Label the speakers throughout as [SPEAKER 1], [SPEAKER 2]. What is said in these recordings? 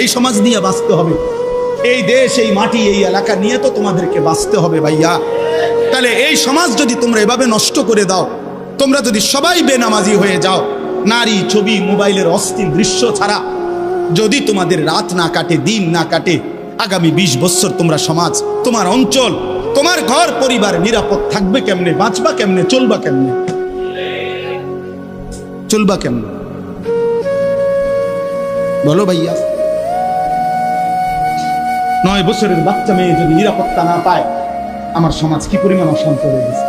[SPEAKER 1] এই সমাজ নিয়ে বাঁচতে হবে। এই দেশ, এই মাটি, এই এলাকা নিয়ে তো তোমাদেরকে বাঁচতে হবে ভাইয়া। তাহলে এই সমাজ যদি তোমরা এভাবে নষ্ট করে দাও, তোমরা যদি সবাই বেনামাজি হয়ে যাও, নারী ছবি, মোবাইলের অস্থির দৃশ্য ছাড়া, যদি তোমাদের রাত না কাটে, দিন না কাটে, আগামী ২০ বছর তোমরা সমাজ, তোমার অঞ্চল, তোমার ঘর, পরিবার নিরাপদ থাকবে কেমনে, বাঁচবা কেমনে, চলবা কেমনে? চলবা কেমনে? বলো ভাইয়া। নয় বছরের বাচ্চা মেয়ে যদি নিরাপত্তা না পায়, আমার সমাজ কি পরিমাণ অশান্ত হয়ে গেছে?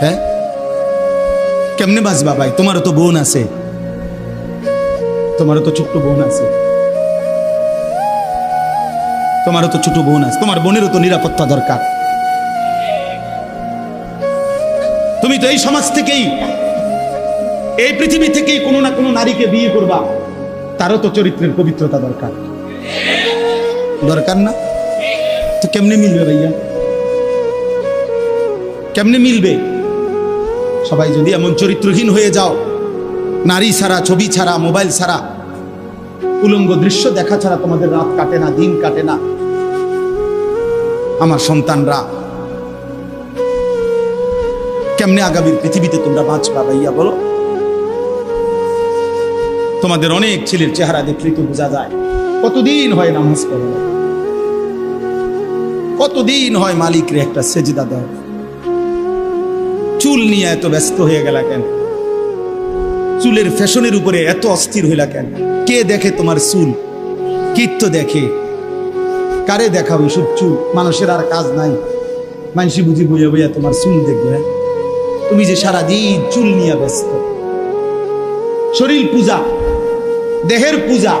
[SPEAKER 1] হ্যাঁ? কেমনে বাঁচবা ভাই? তোমারও তো বোন আছে। তোমারও তো ছোট্ট বোন আছে। তোমারও তো ছোট বোন আছে। তোমার বোনেরও তো নিরাপত্তা দরকার। তুমি তো এই সমাজ থেকেই, এই পৃথিবী থেকেই কোনো না কোনো নারীকে বিয়ে করবা। তারও তো চরিত্রের পবিত্রতা দরকার। দরকার না। তো কেমনে মিলবে ভাইয়া? কেমনে মিলবে? সবাই যদি এমন চরিত্রহীন হয়ে যাও, নারী ছাড়া, ছবি ছাড়া, মোবাইল ছাড়া, উলঙ্গ দৃশ্য দেখা ছাড়া তোমাদের রাত কাটে না, দিন কাটে না। আমার সন্তানরা, কেমনে আগামীর পৃথিবীতে তোমরা বাঁচবা ভাইয়া বলো? তোমাদের অনেক ছেলের চেহারা দেখলেই তো বোঝা যায়। কতদিন হয় নামাজ পড়ে? কতদিন হয় মালিকরে একটা সেজদা দেয় চুল নিয়ে এত ব্যস্ত হয়ে গেলা কেন? চুলের ফ্যাশনের উপরে এত অস্থির হইলা কেন? কে দেখে তোমার চুল? কীর্ত দেখে। কারে দেখাবে সব চুল? মানুষের আর কাজ নাই। মানসি বুঝি বুঝে বুঝে তোমার চুল দেখবে হ্যাঁ? তুমি যে সারাদিন চুল নিয়ে ব্যস্ত। শরীর পূজা, দেহের পূজা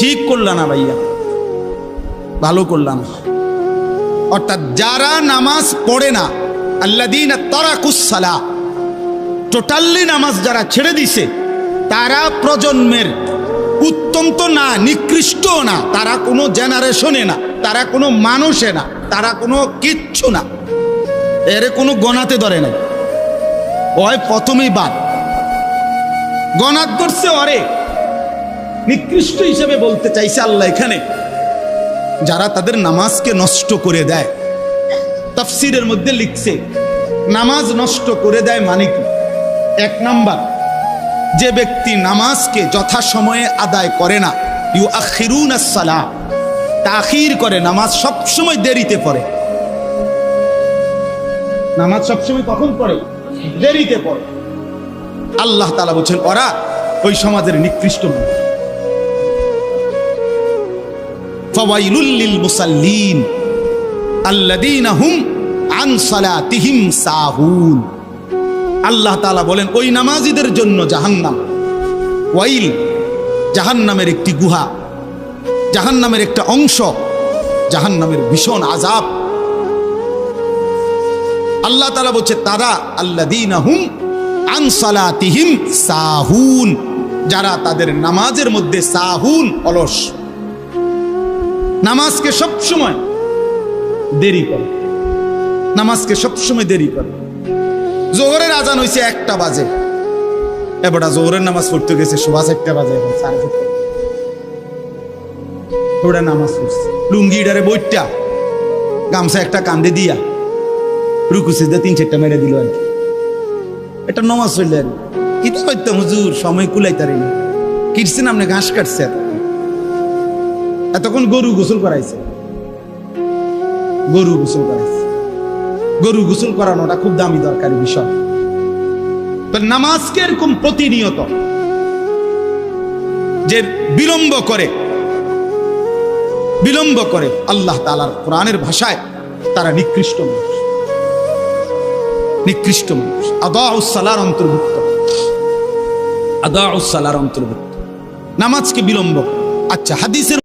[SPEAKER 1] ঠিক করলা না ভাইয়া। ভালো করলাম অর্থাৎ যারা নামাজ পড়ে না আল্লাদিন তারাকুসালা টোটালি নামাজ যারা ছেড়ে দিছে, তারা প্রজন্মের উত্তম তো না, নিকৃষ্ট না, তারা কোনো জেনারেশনে না, তারা কোনো মানুষে না, তারা কোনো কিচ্ছু না। এর কোনো গণাতে ধরে নাই। ওই প্রথমেই বাদ। গণাত ধরছে অরে নিকৃষ্ট হিসেবে বলতে চাইছে আল্লাহ এখানে। যারা তাদের নামাজকে নষ্ট করে দেয়। তাফসিরের মধ্যে লিখছে, নামাজ নষ্ট করে দেয় মানে কি? এক নাম্বার, যে ব্যক্তি নামাজকে যথাসময়ে আদায় করে না ইউ আখিরুন সালাহ তাখির করে, নামাজ সবসময় দেরিতে পড়ে। নামাজ সবসময় কখন পড়ে? দেরিতে পড়ে। আল্লাহ তালা বলছেন, ওরা ওই সমাজের নিকৃষ্ট মানুষ। ফাওয়াইলুল মুসাল্লিন আল্লাযীনা হুম আন সালাতিহিম সাহুন আল্লাহ তাআলা বলেন, ওই নামাজীদের জন্য জাহান্নাম। ওয়াইল জাহান্নামের একটি গুহা, জাহান্নামের একটা অংশ, জাহান্নামের ভীষণ আজাব আল্লাহ তালা বলছে, তারা আল্লাযীনা হুম আন সালাতিহিম সাহুন যারা তাদের নামাজের মধ্যে সাহুন অলস। নামাজকে সব সময় দেরি করে। নামাজকে সব সময় দেরি করে। জোহরের আজান হয়েছে একটা বাজে। এবারটা জোহরের নামাজ পড়তে গেছে সুবাস একটা বাজে, এখন সাড়ে চারটে। নামাজ পড়ছে। লুঙ্গিটারে বইটা গামছা একটা কান্দে দিয়া, রুকু সিজদা তিন চারটা মেরে দিল আর কি। এটা নমাজ হইলে আর কি। করতাম হুজুর? সময় কুলাইতারি না। কিরছেন আপনি ঘাস কাটছে এতক্ষণ গরু গোসল করাইছে। গরু গোসল করাইছে। গরু গোসল করানোটা খুব দামি দরকারি বিষয়। নামাজকে এরকম প্রতিনিয়ত? যে বিলম্ব করে বিলম্ব করে আল্লাহ তালার কোরআনের ভাষায় তারা নিকৃষ্ট মানুষ। নিকৃষ্ট মানুষ। আদা উসালার অন্তর্ভুক্ত। আদা উসালার অন্তর্ভুক্ত। নামাজকে বিলম্ব আচ্ছা হাদিসের